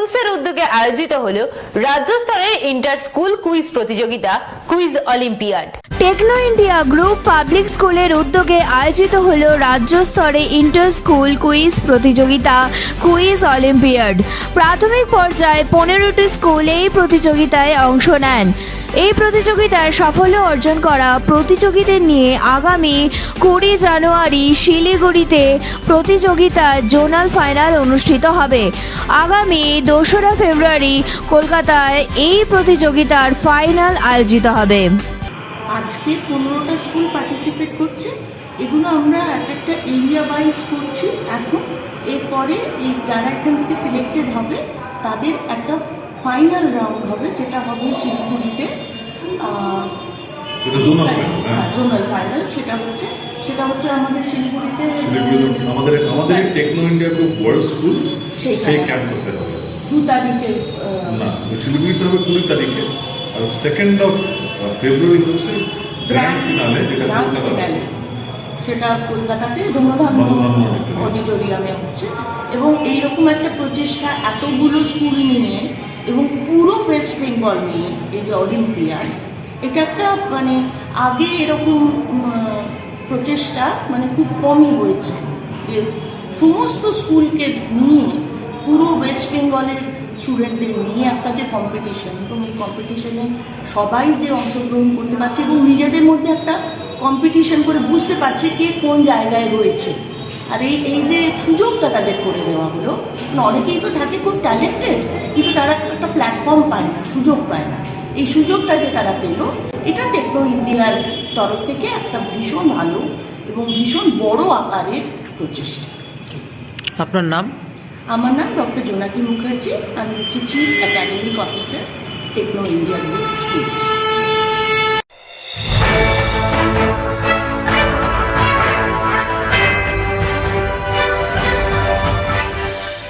স্কুলসের উদ্যোগে আয়োজিত হলো রাজ্য স্তরের ইন্টার স্কুল কুইজ প্রতিযোগিতা quiz olympiad Techno India group public স্কুলের উদ্যোগে আয়োজিত হল রাজ্য স্তরে ইন্টার স্কুল কুইজ প্রতিযোগিতা কুইজ অলিম্পিয়াড প্রাথমিক পর্যায়ে পনেরোটি স্কুল এই প্রতিযোগিতায় অংশ নেন। এই প্রতিযোগিতায় সাফল্য অর্জন করা প্রতিযোগীদের নিয়ে আগামী কুড়ি জানুয়ারি শিলিগুড়িতে প্রতিযোগিতা জোনাল ফাইনাল অনুষ্ঠিত হবে। আগামী দোসরা ফেব্রুয়ারি কলকাতায় এই প্রতিযোগিতার ফাইনাল আয়োজিত হবে। আজকে পনেরোটা স্কুল পার্টিসিপেট করছে। এগুলো আমরা এক একটা এরিয়া ওয়াইজ করছি। এখন এরপরে এই যারা এখান থেকে সিলেক্টেড হবে, তাদের একটা ফাইনাল রাউন্ড হবে যেটা হবে শিলিগুড়িতে জোনাল final, হ্যাঁ। ফাইনাল সেটা হচ্ছে সেটা হচ্ছে আমাদের শিলিগুড়িতে শিলিগুড়ি আমাদের আমাদের Techno India group world school সেই ক্যাম্পাসে হবে। দু তারিখে না শিলিগুড়িতে হবে কুড়ি তারিখে। আর সেকেন্ড অফ ফেব্রুয়ারি হচ্ছে গ্র্যান্ড ফিনালে যেটা কলকাতা সেটা কলকাতাতে ধন্যধান্য অডিটোরিয়ামে হচ্ছে। এবং এইরকম একটা প্রচেষ্টা এতগুলো স্কুল বেঙ্গল নিয়ে এই যে অলিম্পিয়াড এটা একটা মানে আগে এরকম প্রচেষ্টা মানে খুব কমই হয়েছে। যে সমস্ত স্কুলকে নিয়ে, পুরো ওয়েস্ট বেঙ্গলের স্টুডেন্টদের নিয়ে একটা যে কম্পিটিশন এবং এই কম্পিটিশনে সবাই যে অংশগ্রহণ করতে পারছে এবং নিজেদের মধ্যে একটা কম্পিটিশন করে বুঝতে পারছে কে কোন জায়গায় রয়েছে। আর এই এই যে সুযোগটা তাদের করে দেওয়া হলো মানে অনেকেই তো থাকে খুব ট্যালেন্টেড কিন্তু তারা একটা প্ল্যাটফর্ম পায় না সুযোগ পায় না। এই সুযোগটা যে তারা পেল এটা টেকনো ইন্ডিয়ার তরফ থেকে একটা ভীষণ ভালো এবং ভীষণ বড় আকারের প্রচেষ্টা। আপনার নাম? আমার নাম ডক্টর জোনাকি মুখার্জি আমি হচ্ছে chief academic officer Techno India group schools